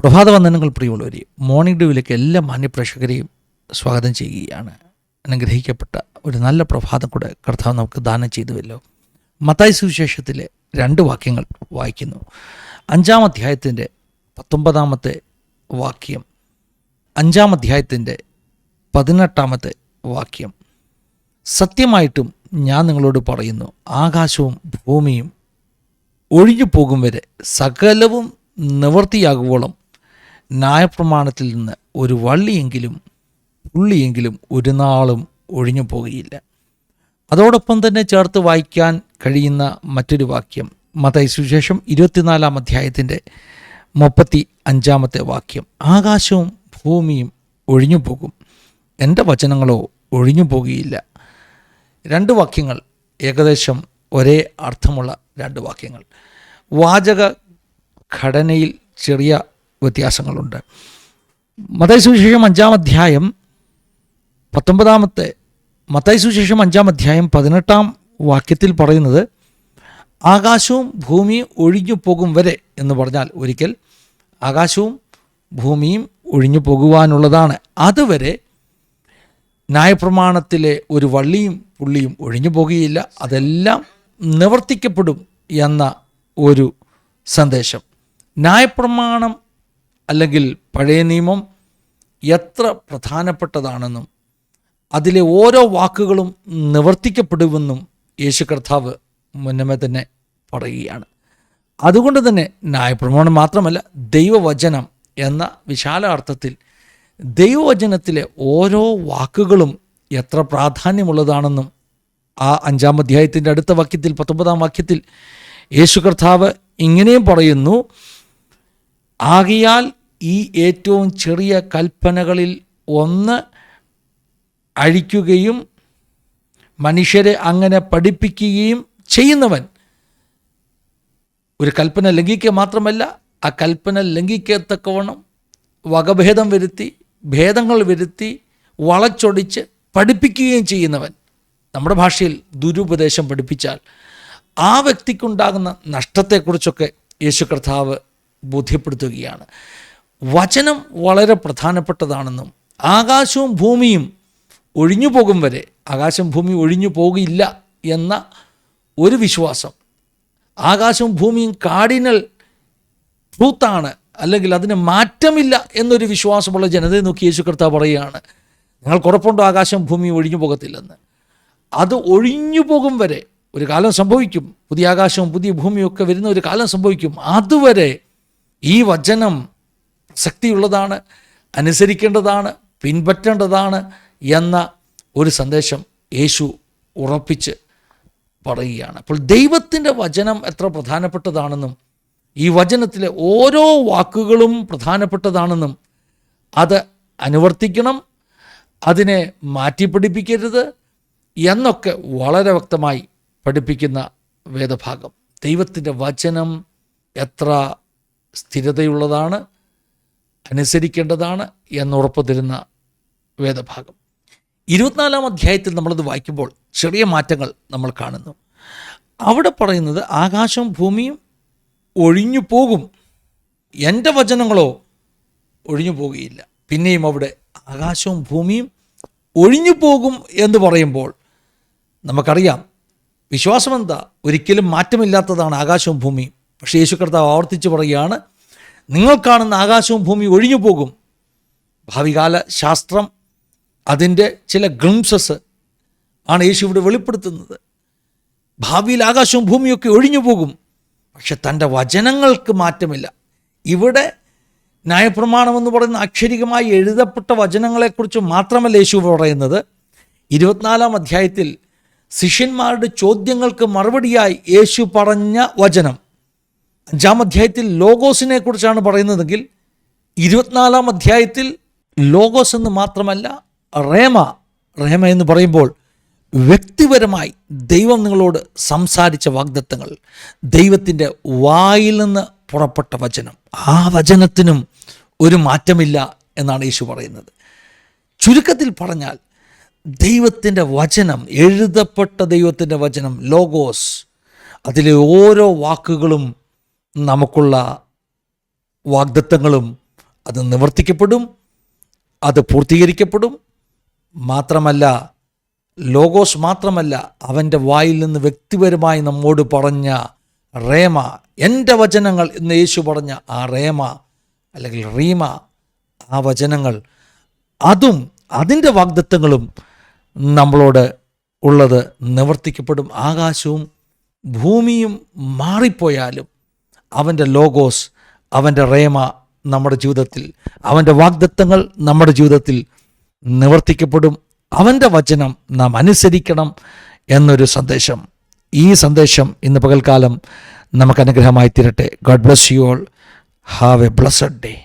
പ്രഭാത വന്ദനങ്ങൾ പ്രിയമുള്ളവരെ മോർണിംഗ് ഡ്യൂവിലേക്ക് എല്ലാ മാന്യപ്രേക്ഷകരെയും സ്വാഗതം ചെയ്യുകയാണ്. അനുഗ്രഹിക്കപ്പെട്ട ഒരു നല്ല പ്രഭാതം കൂടെ കർത്താവ് നമുക്ക് ദാനം ചെയ്തുവല്ലോ. മത്തായി സുവിശേഷത്തിലെ രണ്ട് വാക്യങ്ങൾ വായിക്കുന്നു. അഞ്ചാം അധ്യായത്തിന്റെ പത്തൊമ്പതാമത്തെ വാക്യം അഞ്ചാം അധ്യായത്തിന്റെ പതിനെട്ടാമത്തെ വാക്യം. സത്യമായിട്ടും ഞാൻ നിങ്ങളോട് പറയുന്നു ആകാശവും ഭൂമിയും ഒഴിഞ്ഞു പോകും വരെ സകലവും നിവർത്തിയാകുവോളം ന്യായപ്രമാണത്തിൽ നിന്ന് ഒരു വള്ളിയെങ്കിലും പുള്ളിയെങ്കിലും ഒരു നാളും ഒഴിഞ്ഞു പോകുകയില്ല അതോടൊപ്പം തന്നെ ചേർത്ത് വായിക്കാൻ കഴിയുന്ന മറ്റൊരു വാക്യം മതൈ സുശേഷം ഇരുപത്തിനാലാം അധ്യായത്തിന്റെ മുപ്പത്തി അഞ്ചാമത്തെ വാക്യം. ആകാശവും ഭൂമിയും ഒഴിഞ്ഞു പോകും. എന്റെ വചനങ്ങളോ ഒഴിഞ്ഞു പോകുകയില്ല രണ്ട് വാക്യങ്ങൾ ഏകദേശം ഒരേ അർത്ഥമുള്ള രണ്ട് വാക്യങ്ങൾ. വാചക ഘടനയിൽ ചെറിയ വ്യത്യാസങ്ങളുണ്ട്. മത്തായി സുവിശേഷം അഞ്ചാം അധ്യായം പത്തൊമ്പതാമത്തെ സുവിശേഷം അഞ്ചാം അധ്യായം പതിനെട്ടാം വാക്യത്തിൽ പറയുന്നത് ആകാശവും ഭൂമിയും ഒഴിഞ്ഞു പോകും വരെ എന്ന് പറഞ്ഞാൽ ഒരിക്കൽ ആകാശവും ഭൂമിയും ഒഴിഞ്ഞു പോകുവാനുള്ളതാണ്. അതുവരെ ന്യായപ്രമാണത്തിലെ ഒരു വള്ളിയും പുള്ളിയും ഒഴിഞ്ഞു പോകുകയില്ല. അതെല്ലാം നിവർത്തിക്കപ്പെടും എന്ന ഒരു സന്ദേശം. ന്യായപ്രമാണം അല്ലെങ്കിൽ പഴയ നിയമം എത്ര പ്രധാനപ്പെട്ടതാണെന്നും അതിലെ ഓരോ വാക്കുകളും നിവർത്തിക്കപ്പെടുമെന്നും യേശു കർത്താവ് മുന്നമേ തന്നെ പറയുകയാണ്. അതുകൊണ്ട് തന്നെ ന്യായപ്രമാണം മാത്രമല്ല ദൈവവചനം എന്ന വിശാല അർത്ഥത്തിൽ ദൈവവചനത്തിലെ ഓരോ വാക്കുകളും എത്ര പ്രാധാന്യമുള്ളതാണെന്നും ആ അഞ്ചാം അധ്യായത്തിന്റെ അടുത്ത വാക്യത്തിൽ പത്തൊമ്പതാം വാക്യത്തിൽ യേശു കർത്താവ് ഇങ്ങനെയും പറയുന്നു ആകയാൽ ഈ ഏറ്റവും ചെറിയ കൽപ്പനകളിൽ ഒന്ന് അഴിക്കുകയും മനുഷ്യരെ അങ്ങനെ പഠിപ്പിക്കുകയും ചെയ്യുന്നവൻ ഒരു കൽപ്പന ലംഘിക്കുക മാത്രമല്ല ആ കൽപ്പന ലംഘിക്കത്തക്കവണ്ണം വകഭേദം വരുത്തി ഭേദങ്ങൾ വരുത്തി വളച്ചൊടിച്ച് പഠിപ്പിക്കുകയും ചെയ്യുന്നവൻ. നമ്മുടെ ഭാഷയിൽ ദുരുപദേശം പഠിപ്പിച്ചാൽ ആ വ്യക്തിക്കുണ്ടാകുന്ന നഷ്ടത്തെക്കുറിച്ചൊക്കെ യേശു കർത്താവ് ബോധ്യപ്പെടുത്തുകയാണ്. വചനം വളരെ പ്രധാനപ്പെട്ടതാണെന്നും ആകാശവും ഭൂമിയും ഒഴിഞ്ഞു പോകും വരെ ആകാശം ഭൂമി ഒഴിഞ്ഞു പോകില്ല എന്ന ഒരു വിശ്വാസം ആകാശവും ഭൂമിയും കാർഡിനൽ ട്രൂത്താണ് അല്ലെങ്കിൽ അതിന് മാറ്റമില്ല എന്നൊരു വിശ്വാസമുള്ള ജനതയെ നോക്കി യേശു കർത്താവ് പറയുകയാണ് നിങ്ങൾ ഉറപ്പുണ്ടോ ആകാശം ഭൂമി ഒഴിഞ്ഞു പോകത്തില്ലെന്ന്? അത് ഒഴിഞ്ഞു പോകും വരെ ഒരു കാലം സംഭവിക്കും പുതിയ ആകാശവും പുതിയ ഭൂമിയും ഒക്കെ വരുന്ന ഒരു കാലം സംഭവിക്കും. അതുവരെ ഈ വചനം ശക്തിയുള്ളതാണ് അനുസരിക്കേണ്ടതാണ് പിൻപറ്റേണ്ടതാണ് എന്ന ഒരു സന്ദേശം യേശു ഉറപ്പിച്ച് പറയുകയാണ്. അപ്പോൾ ദൈവത്തിന്റെ വചനം എത്ര പ്രധാനപ്പെട്ടതാണെന്നും ഈ വചനത്തിലെ ഓരോ വാക്കുകളും പ്രധാനപ്പെട്ടതാണെന്നും അത് അനുവർത്തിക്കണം അതിനെ മാറ്റിപ്പിടിപ്പിക്കരുത് എന്നൊക്കെ വളരെ വ്യക്തമായി പഠിപ്പിക്കുന്ന വേദഭാഗം. ദൈവത്തിന്റെ വചനം എത്ര സ്ഥിരതയുള്ളതാണ് അനുസരിക്കേണ്ടതാണ് എന്നുറപ്പ് തരുന്ന വേദഭാഗം. ഇരുപത്തിനാലാം അധ്യായത്തിൽ നമ്മളത് വായിക്കുമ്പോൾ ചെറിയ മാറ്റങ്ങൾ നമ്മൾ കാണുന്നു. അവിടെ പറയുന്നത് ആകാശവും ഭൂമിയും ഒഴിഞ്ഞു പോകും. എന്റെ വചനങ്ങളോ ഒഴിഞ്ഞു പോകുകയില്ല. പിന്നെയും അവിടെ ആകാശവും ഭൂമിയും ഒഴിഞ്ഞു പോകും എന്ന് പറയുമ്പോൾ നമുക്കറിയാം വിശ്വാസമെന്താ? ഒരിക്കലും മാറ്റമില്ലാത്തതാണ് ആകാശവും ഭൂമിയും. പക്ഷേ യേശു കർത്താവ് ആവർത്തിച്ച് പറയുകയാണ് നിങ്ങൾ കാണുന്ന ആകാശവും ഭൂമിയും ഒഴിഞ്ഞു പോകും. ഭാവികാല ശാസ്ത്രം അതിന്റെ ചില ഗ്ലിംസസ് ആണ് യേശു ഇവിടെ വെളിപ്പെടുത്തുന്നത്. ഭാവിയിൽ ആകാശവും ഭൂമിയൊക്കെ ഒഴിഞ്ഞു പോകും. പക്ഷെ തന്റെ വചനങ്ങൾക്ക് മാറ്റമില്ല. ഇവിടെ ന്യായപ്രമാണം എന്ന് പറയുന്ന അക്ഷരികമായി എഴുതപ്പെട്ട വചനങ്ങളെക്കുറിച്ച് മാത്രമല്ല യേശു പറയുന്നത്. ഇരുപത്തിനാലാം അധ്യായത്തിൽ ശിഷ്യന്മാരുടെ ചോദ്യങ്ങൾക്ക് മറുപടിയായി യേശു പറഞ്ഞ വചനം. അഞ്ചാം അധ്യായത്തിൽ ലോഗോസിനെ കുറിച്ചാണ് പറയുന്നതെങ്കിൽ ഇരുപത്തിനാലാം അധ്യായത്തിൽ ലോഗോസ് എന്ന് മാത്രമല്ല റേമ റേമ എന്ന് പറയുമ്പോൾ വ്യക്തിപരമായി ദൈവം നിങ്ങളോട് സംസാരിച്ച വാഗ്ദത്തങ്ങൾ ദൈവത്തിന്റെ വായിൽ നിന്ന് പുറപ്പെട്ട വചനം. ആ വചനത്തിനും ഒരു മാറ്റമില്ല എന്നാണ് യേശു പറയുന്നത്. ചുരുക്കത്തിൽ പറഞ്ഞാൽ ദൈവത്തിന്റെ വചനം എഴുതപ്പെട്ട ദൈവത്തിന്റെ വചനം ലോഗോസ് അതിലെ ഓരോ വാക്കുകളും നമുക്കുള്ള വാഗ്ദത്തങ്ങളും അത് നിവർത്തിക്കപ്പെടും അത് പൂർത്തീകരിക്കപ്പെടും. മാത്രമല്ല ലോഗോസ് മാത്രമല്ല അവന്റെ വായിൽ നിന്ന് വ്യക്തിപരമായി നമ്മോട് പറഞ്ഞ റേമ എന്റെ വചനങ്ങൾ എന്ന് യേശു പറഞ്ഞ ആ റേമ അല്ലെങ്കിൽ റീമ ആ വചനങ്ങൾ അതും അതിന്റെ വാഗ്ദത്തങ്ങളും നമ്മളോട് ഉള്ളത് നിവർത്തിക്കപ്പെടും. ആകാശവും ഭൂമിയും മാറിപ്പോയാലും അവന്റെ ലോഗോസ് അവന്റെ റേമ നമ്മുടെ ജീവിതത്തിൽ അവന്റെ വാഗ്ദത്തങ്ങൾ നമ്മുടെ ജീവിതത്തിൽ നിവർത്തിക്കപ്പെടും. അവന്റെ വചനം നാം അനുസരിക്കണം എന്നൊരു സന്ദേശം. ഈ സന്ദേശം ഇന്ന് പകൽക്കാലം നമുക്ക് അനുഗ്രഹമായി തീരട്ടെ. God bless you all have a blessed day